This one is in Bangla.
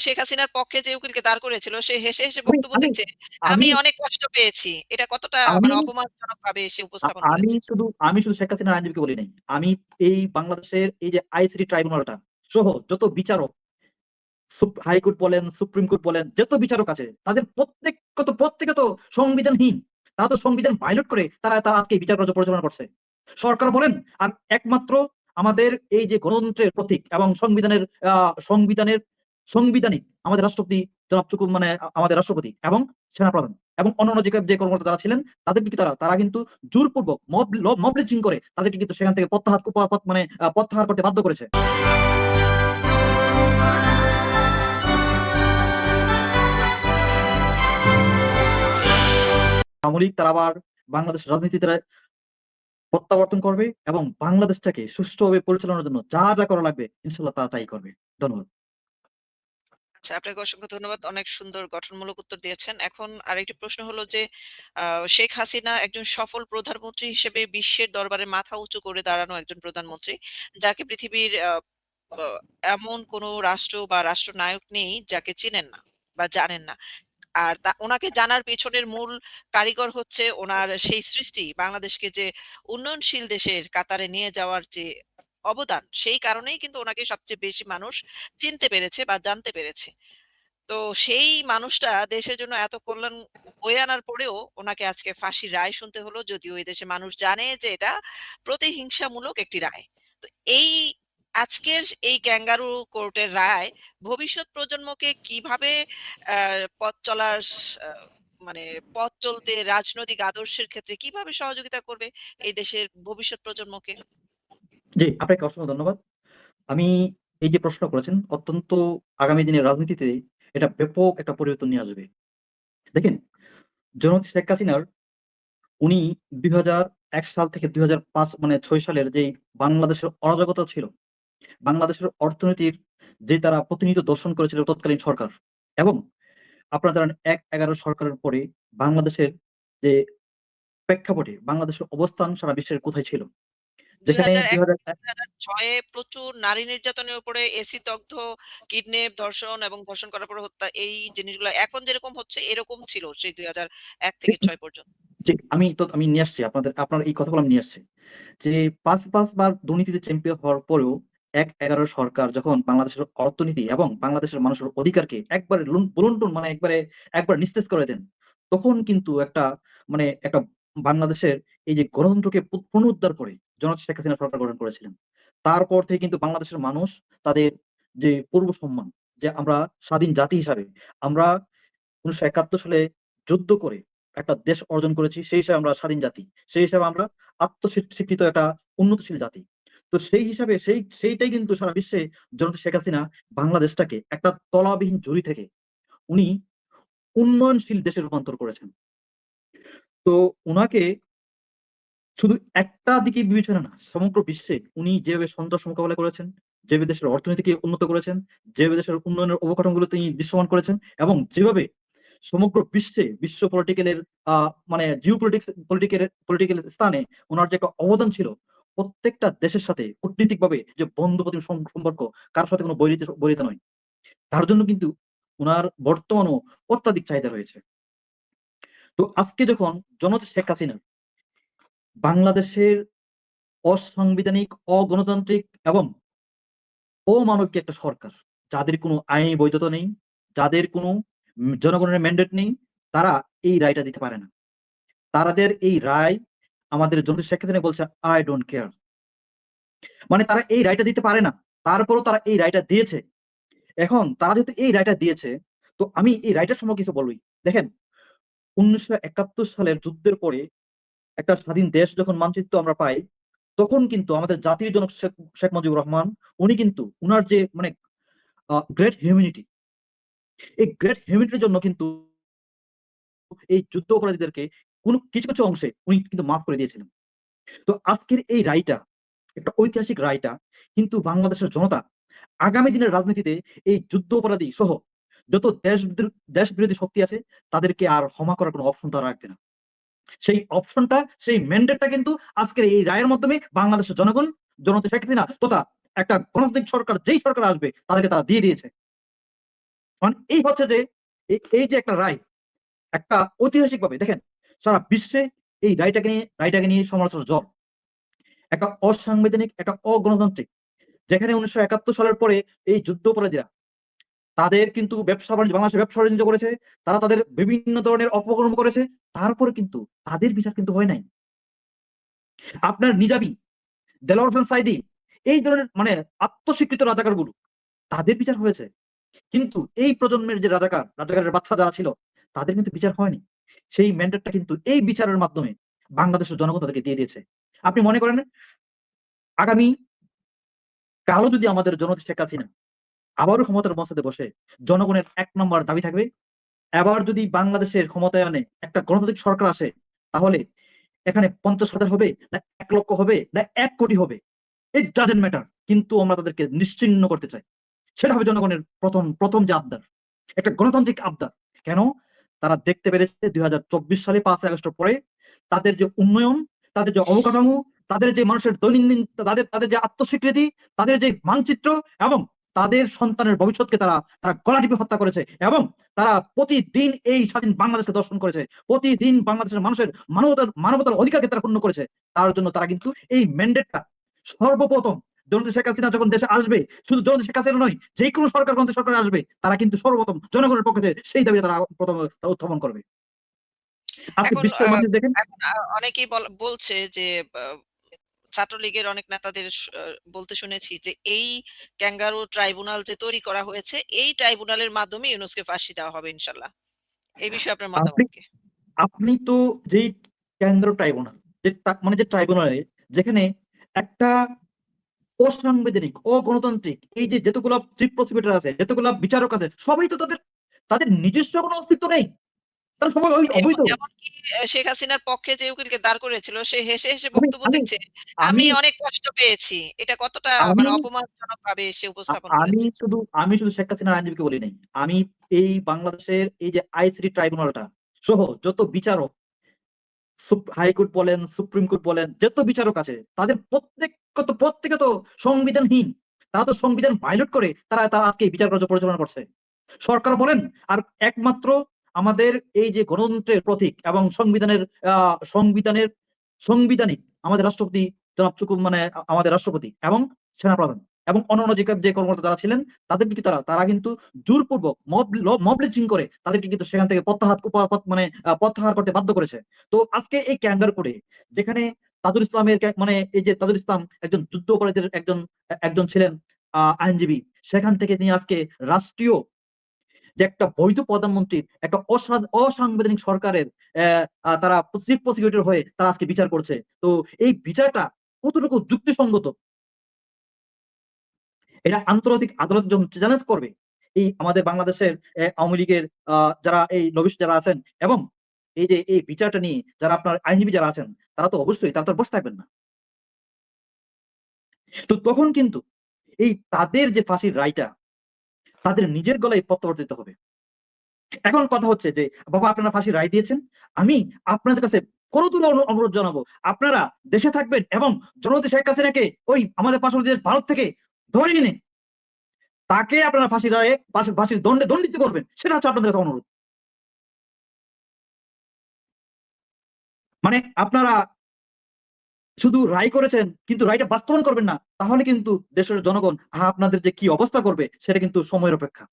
শেখ হাসিনার পক্ষে যে উকিলকে দাঁড় করেছিল সে হেসে, হেসে বক্তব্য দিচ্ছে, "আমি অনেক কষ্ট পেয়েছি।" এটা কতটা মানে অপমানজনকভাবে সে উপস্থাপন আমি শুধু আমি শুধু শেখ হাসিনার আইনজীবীকে বলি নাই। আমি এই বাংলাদেশের এই যে আইসিটি ট্রাইব্যুনালটা সহ যত বিচারক হাইকোর্ট বলেন, সুপ্রিম কোর্ট বলেন, যত বিচারক আছে তাদের প্রত্যেক কত প্রত্যেকে তো সংবিধানহীন। তারা তো সংবিধান ভায়োলেট করে তারা তারা আজকে বিচার কার্য পরিচালনা করছে। সরকার বলেন আর একমাত্র আমাদের এই যে গণতন্ত্রের প্রতীক এবং সংবিধানের সংবিধানের সাংবিধানিক আমাদের রাষ্ট্রপতি মানে আমাদের রাষ্ট্রপতি এবং সেনাপ্রধান এবং অন্যান্য যে যে কর্মকর্তা যারা ছিলেন, তাদেরকে তারা তারা কিন্তু জোরপূর্বক মব, ল করে তাদেরকে কিন্তু সেখান থেকে প্রত্যাহার মানে প্রত্যাহার করতে বাধ্য করেছে। সামরিক তারা আবার বাংলাদেশ রাজনীতিতে প্রত্যাবর্তন করবে এবং বাংলাদেশটাকে সুষ্ঠুভাবে পরিচালনার জন্য যা, যা করা লাগবে ইনশাআল্লাহ তারা তাই করবে। ধন্যবাদ। আচ্ছা, আপনাকে অসংখ্য ধন্যবাদ। অনেক সুন্দর গঠনমূলক উত্তর দিয়েছেন। এখন আরেকটি প্রশ্ন হলো যে, শেখ হাসিনা একজন সফল প্রধানমন্ত্রী হিসেবে বিশ্বের দরবারে মাথা উঁচু করে দাঁড়ানো একজন প্রধানমন্ত্রী। যাকে পৃথিবীর এমন কোন রাষ্ট্র বা রাষ্ট্রনায়ক নেই যাকে চিনেন না বা জানেন না। আর তা উনাকে জানার পেছনের মূল কারিগর হচ্ছে ওনার সেই সৃষ্টি বাংলাদেশকে যে উন্নয়নশীল দেশের কাতারে নিয়ে যাওয়ার যে অবদান, সেই কারণেই কিন্তু ওনাকে সবচেয়ে বেশি মানুষ চিনতে পেরেছে বা জানতে পেরেছে। তো সেই মানুষটা দেশের জন্য এত কল্যাণ বয়ে আনার পরেও ওনাকে আজকে ফাঁসির রায় শুনতে হলো। যদিও এই দেশে মানুষ জানে যে এটা প্রতিহিংসামূলক একটি রায়। তো এই আজকের এই ক্যাঙ্গারু কোর্টের রায় ভবিষ্যৎ প্রজন্মকে কীভাবে পথ চলার মানে পথ চলতে রাজনৈতিক আদর্শের ক্ষেত্রে কীভাবে সহযোগিতা করবে এই দেশের ভবিষ্যৎ প্রজন্মকে? জি, আপনাকে অসংখ্য ধন্যবাদ। আমি এই যে প্রশ্ন করেছেন অত্যন্ত আগামী দিনের রাজনীতিতে এটা ব্যাপক একটা পরিবর্তন নিয়ে আসবে। দেখেন জননেত্রী শেখ হাসিনার উনি ২০০১ সাল থেকে ২০০৫ মানে ছয় সালের যে বাংলাদেশের অরাজকতা ছিল, বাংলাদেশের অর্থনীতির যে তারা প্রতিনিয়ত দর্শন করেছিল তৎকালীন সরকার এবং আপনারা জানেন ১-১১ সরকারের পরে বাংলাদেশের যে প্রেক্ষাপটে বাংলাদেশের অবস্থান সারা বিশ্বের কোথায় ছিল? যেখানে ২০০১ ২০০০ থেকে ২০০৬ এ প্রচুর নারী নির্যাতনের উপরে এসিড দগ্ধ, কিডন্যাপ, ধর্ষণ এবং ধর্ষণ করার পরে হত্যা এই জিনিসগুলো এখন যেরকম হচ্ছে এরকম ছিল সেই ২০০১ থেকে ৬ পর্যন্ত। আমি তো আমি নিয়ে আসছি আপনাদের আপনার এই কথাগুলো আমি নিয়ে আসছি। যে ৫, ৫ বার দুর্নীতিতে চ্যাম্পিয়ন হওয়ার পরেও ১-১১ সরকার যখন বাংলাদেশের অর্থনীতি এবং বাংলাদেশের মানুষের অধিকারকে একবারে লুন ভুলুন্ঠুন মানে একবারে, একবার নিস্তেজ করে দেন। তখন কিন্তু একটা মানে একটা বাংলাদেশের এই যে গণতন্ত্রকে পুনরুদ্ধার করে জনাব শেখ হাসিনা সরকার গঠন করেছিলেন। তারপর থেকে কিন্তু বাংলাদেশের মানুষ তাদের যে পূর্ব সম্মান, যে আমরা স্বাধীন জাতি হিসাবে আমরা ১৯৭১ সালে যুদ্ধ করে একটা দেশ অর্জন করেছি। সেই হিসাবে আমরা স্বাধীন জাতি। সেই হিসাবে আমরা আত্মস্বীক স্বীকৃত একটা উন্নতশীল জাতি। তো সেই হিসাবে সেই সেইটাই কিন্তু সারা বিশ্বে জনতা শেখ হাসিনা বাংলাদেশটাকে একটা তলাবিহীন ঝুড়ি থেকে উনি উন্নয়নশীল দেশে রূপান্তর করেছেন। তো উনাকে শুধু একটা দিকে বিবেচনা না, সমগ্র বিশ্বে উনি যেভাবে সন্ত্রাস মোকাবেলা করেছেন, যেভাবে দেশের অর্থনীতিকে উন্নত করেছেন, যেভাবে দেশের উন্নয়নের অবকাঠামোগুলো তিনি দৃশ্যমান করেছেন এবং যেভাবে সমগ্র বিশ্বে বিশ্ব পলিটিক্যাল এর আ মানে জিওপলিটিক্স পলিটিক্যাল পলিটিক্যাল স্থানে ওনার যে একটা অবদান ছিল, প্রত্যেকটা দেশের সাথে কূটনীতিকভাবে যে বন্ধুপ্রতিম সম সম্পর্ক, কার সাথে কোনো বৈরিতা বৈরিতা নয়। তার জন্য কিন্তু উনার বর্তমানও অত্যাধিক চাহিদা রয়েছে। তো আজকে যখন জননেত্রী শেখ হাসিনা বাংলাদেশের অসাংবিধানিক, অগণতান্ত্রিক এবং অমানবিক একটা সরকার, যাদের কোনো আইনি বৈধতা নেই, যাদের কোনো জনগণের ম্যান্ডেট নেই, তারা এই রায়টা দিতে পারে না। তাদের এই রায় আমাদের জননেত্রী শেখ হাসিনা বলছে, "I don't care" মানে তারা এই রায়টা দিতে পারে না। তারপরও তারা এই রায়টা দিয়েছে। এখন তারা যেহেতু এই রায়টা দিয়েছে, তো আমি এই রায়টার সম্পর্কে কিছু বলি। দেখেন ১৯৭১ সালের যুদ্ধের পরে একটা স্বাধীন দেশ যখন মানচিত্র আমরা পাই, তখন কিন্তু আমাদের জাতির জনক শেখ মুজিবুর রহমান উনি কিন্তু উনার যে মানে গ্রেট হিউম্যানিটি এই গ্রেট হিউম্যানিটির জন্য কিন্তু এই যুদ্ধ অপরাধীদেরকে কোন কিছু, কিছু অংশে উনি কিন্তু মাফ করে দিয়েছিলেন। তো আজকের এই রায়টা, একটা ঐতিহাসিক রায়টা কিন্তু বাংলাদেশের জনতা আগামী দিনের রাজনীতিতে এই যুদ্ধ অপরাধী সহ যত দেশ দেশ বিরোধী শক্তি আছে তাদেরকে আর ক্ষমা করার কোন অপশন তারা রাখবে না। সেই অপশনটা, সেই ম্যান্ডেটটা কিন্তু আজকের এই রায়ের মাধ্যমে বাংলাদেশের জনগণ, জনতা শেখ হাসিনা তথা একটা গণতান্ত্রিক সরকার যেই সরকার আসবে তাদেরকে তারা দিয়ে দিয়েছে মানে এই হচ্ছে যে এই যে একটা রায় একটা ঐতিহাসিক ভাবে দেখেন সারা বিশ্বে এই রায়টাকে নিয়ে রায়টাকে নিয়ে সমালোচনা জ্বর একটা অসাংবিধানিক, একটা অগণতান্ত্রিক। যেখানে উনিশশো একাত্তর সালের পরে এই যুদ্ধ অপরাধীরা তাদের কিন্তু ব্যবসা বাণিজ্য বাংলাদেশে ব্যবসা বাণিজ্য করেছে, তারা তাদের বিভিন্ন ধরনের অপকর্ম করেছে, তারপরে কিন্তু তাদের বিচার কিন্তু হয় নাই। আপনার নিজাবি দেলোয়ার সাইদি এই ধরনের মানে আত্মস্বীকৃত রাজাকারগুলো তাদের বিচার হয়েছে। কিন্তু এই প্রজন্মের যে রাজাকার, রাজাকারের বাচ্চা যারা ছিল, তাদের কিন্তু বিচার হয়নি। সেই ম্যান্ডেটটা কিন্তু এই বিচারের মাধ্যমে বাংলাদেশের জনগণ তাদেরকে দিয়ে দিয়েছে। আপনি মনে করেন? আগামী কালো যদি আমাদের জনতা শেখ হাসিনা আবারও ক্ষমতার মঞ্চে বসে জনগণের এক নম্বর দাবি থাকবে, এবার যদি বাংলাদেশের ক্ষমতায়নে একটা গণতান্ত্রিক সরকার আসে, তাহলে এখানে পঞ্চাশ হাজার হবে, না এক লক্ষ হবে, না এক কোটি হবে। ইট ডাজেন্ট ম্যাটার কিন্তু আমরা তাদেরকে নিশ্চিন্ন করতে চাই। সেটা হবে জনগণের প্রথম প্রথম যে আবদার। একটা গণতান্ত্রিক আবদার। কেন? তারা দেখতে পেরেছে দুই হাজার চব্বিশ সালে পাঁচ আগস্টের পরে তাদের যে উন্নয়ন, তাদের যে অবকাঠামো, তাদের যে মানুষের দৈনন্দিন, তাদের তাদের যে আত্মস্বীকৃতি, তাদের যে মানচিত্র এবং তাদের সন্তানের ভবিষ্যৎকে তারা তারা গলা টিপে হত্যা করেছে এবং তারা প্রতিদিন এই স্বাধীন বাংলাদেশকে দর্শন করেছে। প্রতিদিন বাংলাদেশের মানুষের মানবতার মানবতার অধিকারকে তারা পূর্ণ করেছে। তার জন্য তারা কিন্তু এই ম্যান্ডেটটা সর্বপ্রথম জনতা শেখ হাসিনা যখন দেশে আসবে শুধু জনতা শেখ হাসিনা নয় যে কোনো সরকার গণতান্ত্রিক সরকার আসবে তারা কিন্তু সর্বপ্রথম জনগণের পক্ষে সেই দাবি তারা প্রথম উত্থাপন করবে। অনেকেই বলছে যে ছাত্রলীগের অনেক নেতাদের বলতে শুনেছি যে এই ক্যাঙ্গারু ট্রাইব্যুনাল যে তৈরি করা হয়েছে, এই ট্রাইব্যুনালের মাধ্যমে ইউনূসকে ফাঁসি দেওয়া হবে ইনশাল্লাহ। এই বিষয়ে আপনার আপনি মতামত কি? আপনি তো যেই ক্যাঙ্গারু ট্রাইব্যুনাল যে মানে যে ট্রাইব্যুনালে যেখানে একটা অসাংবিধানিক অগণতান্ত্রিক এই যে যতগুলো চিফ প্রসিকিউটর আছে যতগুলো বিচারক আছে সবাই তো তাদের তাদের নিজস্ব কোনো অস্তিত্ব নেই তারা সবাই অবৈধ শেখ হাসিনার পক্ষে যে উকিলকে দাঁড় করেছিল সে হেসে, হেসে বক্তব্য দিচ্ছে। আমি অনেক কষ্ট পেয়েছি। এটা কতটা মানে অপমানজনকভাবে সে আ- উপস্থাপন আমি শুধু আমি শুধু শেখ হাসিনার আইনজীবীকে বলি নাই আমি এই বাংলাদেশের এই যে আইসিটি ট্রাইব্যুনালটা সহ যত বিচারক হাইকোর্ট বলেন, সুপ্রিম কোর্ট বলেন, যত বিচারক আছে, তাদের প্রত্যেক তো প্রত্যেকে তো সংবিধানহীন। তারা তো সংবিধান ভাইলেট করে, তারা তারা আজকে বিচার কার্য পরিচালনা করছে। সরকার বলেন, আর একমাত্র আমাদের এই যে গণতন্ত্রের প্রতীক এবং সংবিধানের সংবিধানের, সাংবিধানিক আমাদের রাষ্ট্রপতি জনাব চুকু মানে আমাদের রাষ্ট্রপতি এবং সেনাপ্রধান। এবং অন্যান্য যে যে কর্মকর্তা যারা ছিলেন তাদেরকে কি তারা তারা কিন্তু জোরপূর্বক মব মব লিচিং করে তাদেরকে কিন্তু সেখান থেকে প্রত্যাহার মানে প্রত্যাহার করতে বাধ্য করেছে। তো আজকে এই ক্যাঙ্গার করে যেখানে তাজুল ইসলামের মানে এই যে তাজুল ইসলাম একজন যুদ্ধ অপরাধীর একজন একজন ছিলেন আহ, আইনজীবী সেখান থেকে তিনি আজকে রাষ্ট্রীয় যে একটা বৈধ প্রধানমন্ত্রীর একটা অসা- অসাংবিধানিক সরকারের তারা চিফ প্রসিকিউটর হয়ে তারা আজকে বিচার করছে। তো এই বিচারটা কতটুকু যুক্তিসঙ্গত এটা আন্তর্জাতিক আদালত যখন চ্যালেঞ্জ করবে, এই আমাদের বাংলাদেশের আওয়ামী লীগের যারা এই লবিস্ট যারা আছেন এবং এই যে, এই বিচারটা নিয়ে যারা আপনার আইনজীবী যারা আছেন, তারা তো অবশ্যই তারা তো বসে থাকবেন না। তো তখন কিন্তু এই তাদের যে ফাঁসির রায়টা, তাদের নিজের গলায় প্রত্যাবর্তিত হবে। এখন কথা হচ্ছে যে, বাবা আপনারা ফাঁসির রায় দিয়েছেন, আমি আপনাদের কাছে করতুল অনু- অনুরোধ জানাব, আপনারা দেশে থাকবেন এবং জনতা শেখ হাসিনাকে ওই আমাদের দেশ ভারত থেকে ধরে নিন। তাকে আপনারা ফাঁসি রায়ে, ফাঁসির দণ্ডে দণ্ডিত করবেন, সেটা হচ্ছে আপনাদের কাছে অনুরোধ। মানে আপনারা শুধু রায় করেছেন, কিন্তু রায়টা বাস্তবায়ন করবেন না, তাহলে কিন্তু দেশের জনগণ আপনাদের যে কি অবস্থা করবে, সেটা কিন্তু সময়ের অপেক্ষা।